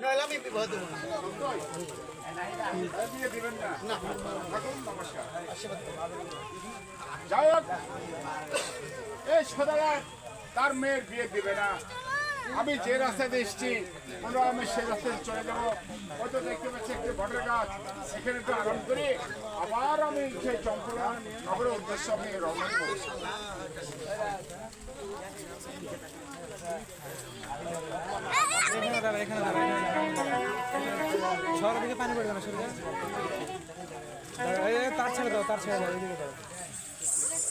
নইলে আমি বিবাহ না। যাই হোক এই সদাগর তার মেয়ের বিয়ে দিবে না আমি যে রাস্তায় এসেছি, আমরা আমি সেই রাস্তায় চলে যাব। হয়তো দেখতে পাচ্ছি একটি বটের গাছ। এখানে একটু আরাম করি আবার আমি সেই চম্পলা নগরের উদ্দেশ্যে আমি রওনা করছি তার ছেড়ে দাও, তার ছেড়ে দাও এদিকে দাও।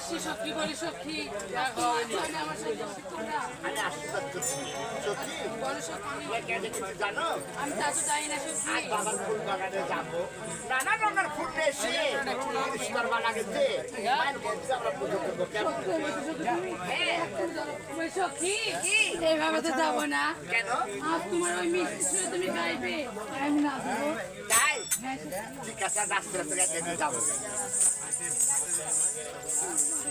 ছোট কোথায় চাম্পা আসি সত্যি বলি সত্যি। আমার সাথে তোমরা? আমি আশীর্বাদ করছি সত্যি। বলো সত্যি। কেন কিছু জানো? আমি তা তো জানি না সত্যি। বাবার ফুল বাগানে যাব। নানা রঙের ফুল এসে হ্যাঁ। এইভাবে তো যাব না। কেন? আজ তোমার ওই মিষ্টি তুমি গাইবে। আমি না তাই? হ্যাঁ, ঠিক আছে রাস্তা থেকে দেখে যাব। সখী,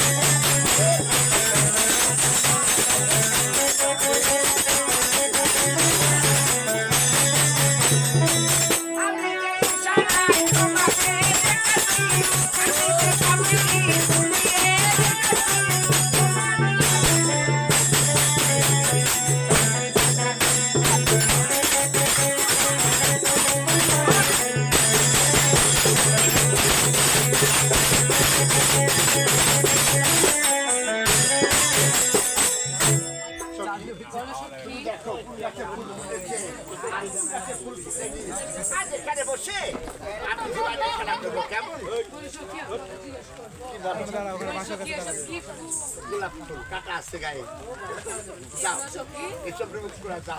ফুটেনি আজ এখানে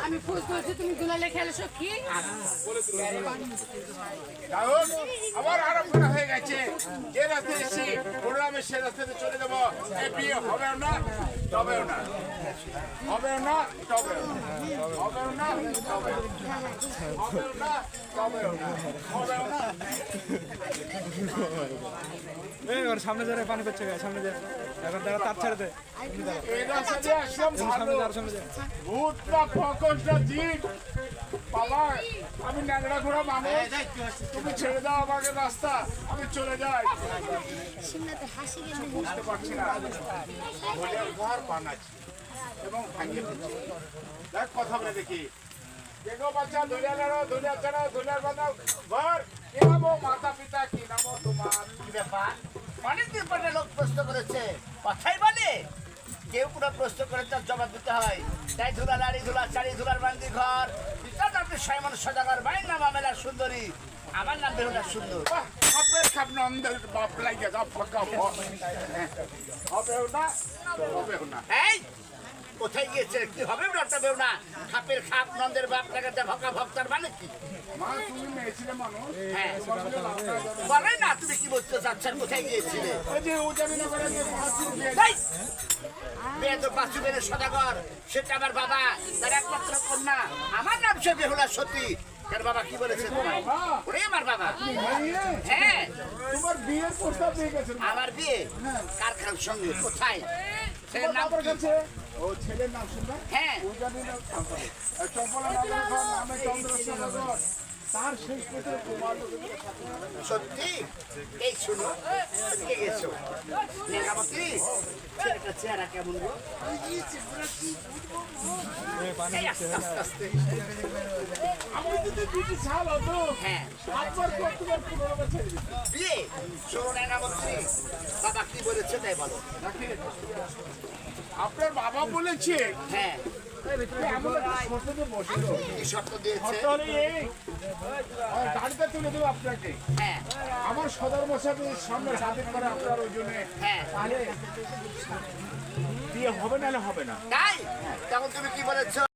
আমি ফুল তুলছি তুমি গুলালে খেলে সত্যি যাই হোক, আবার আরাম করা হয়ে গেছে যে রাস্তায় এসেছি প্রোগ্রামে সে রাস্তাতে চলে যাব এই বিয়ে হবেও না তবেও না হবেও না তবেও না হবেও না তবেও না হবেও না তবেও না ওর সামনে যারা পানি গায়ে, সামনে যা এখন দাঁড়া তার ছেড়ে দে। এই রাস্তা দিয়ে সামনে আমি ন্যাংরা ঘোড়া মানুষ। তুমি ছেড়ে দাও আমাকে রাস্তা আমি চলে যাই। বুঝতে পারছি না। ঘর বানাচ্ছি। এবং ভাঙিয়ে দেখ কথা বলে দেখি। দেখো বাচ্চা দুনিয়া নাড়ো দুনিয়া দুনিয়ার ঘর কি নামো? মাতা পিতা কি নামো তোমার? কি ব্যাপার? অনেকদিন পরে লোক প্রশ্ন করেছে। কথাই বলে? কেউ কোনো প্রশ্ন করে তার জবাব দিতে হয়। তাই ধুলা লাড়ি ধুলা চারি ধুলার বান্দি ঘর। পিতা তাদের সাইমন সদাগর বাইন নাম আমেলা সুন্দরী। আমার নাম বেহুলা সুন্দর। খাপের খাপ নন্দের বাপ লাগে যা ফাঁকা হবেও না হবেও না? এই কোথায় গিয়েছে? কি হবে ওটা বেউ না খাপের খাপ নন্দের বাপ টাকাতে ভকা ভক্তার মানে কি? হ্যাঁ। বলে না তুমি কি বলতে চাচ্ছ কোথায় গিয়েছিলে? সদাগর সেটা আমার বাবা তার একমাত্র কন্যা। আমার নাম সে বেহুলা সতী। তার বাবা কি বলেছে তোমার ওরে আমার বাবা। হ্যাঁ। তোমার বিয়ের প্রস্তাব দিয়ে গেছে আমার বিয়ে? কারখানার সঙ্গে? কোথায়? সে নাম কাছে? ও ছেলের নাম শুনবেন হ্যাঁ। নগর চম্পলা নগর চন্দ্রশেখর। তার শেষ সত্যি? এই শুনো কে গেছো। মেঘামতি ছেলেটা চেহারা কেমন গো? আস্তে আস্তে আস্তে আমি যদি দুটি সাল হতো হ্যাঁ। একবার পর তোমার পনেরো বছর। বিয়ে? শোনো মেঘামতি বাবা কি বলেছে তাই বলো। আপনার বাবা বলেছে হ্যাঁ। হ্যাঁ। আমার সদর মশাকে সামনে সাথে করে আপনার ওই জন্য হ্যাঁ বিয়ে হবে নাহলে হবে না। তাই? তখন তুমি কি বলেছ?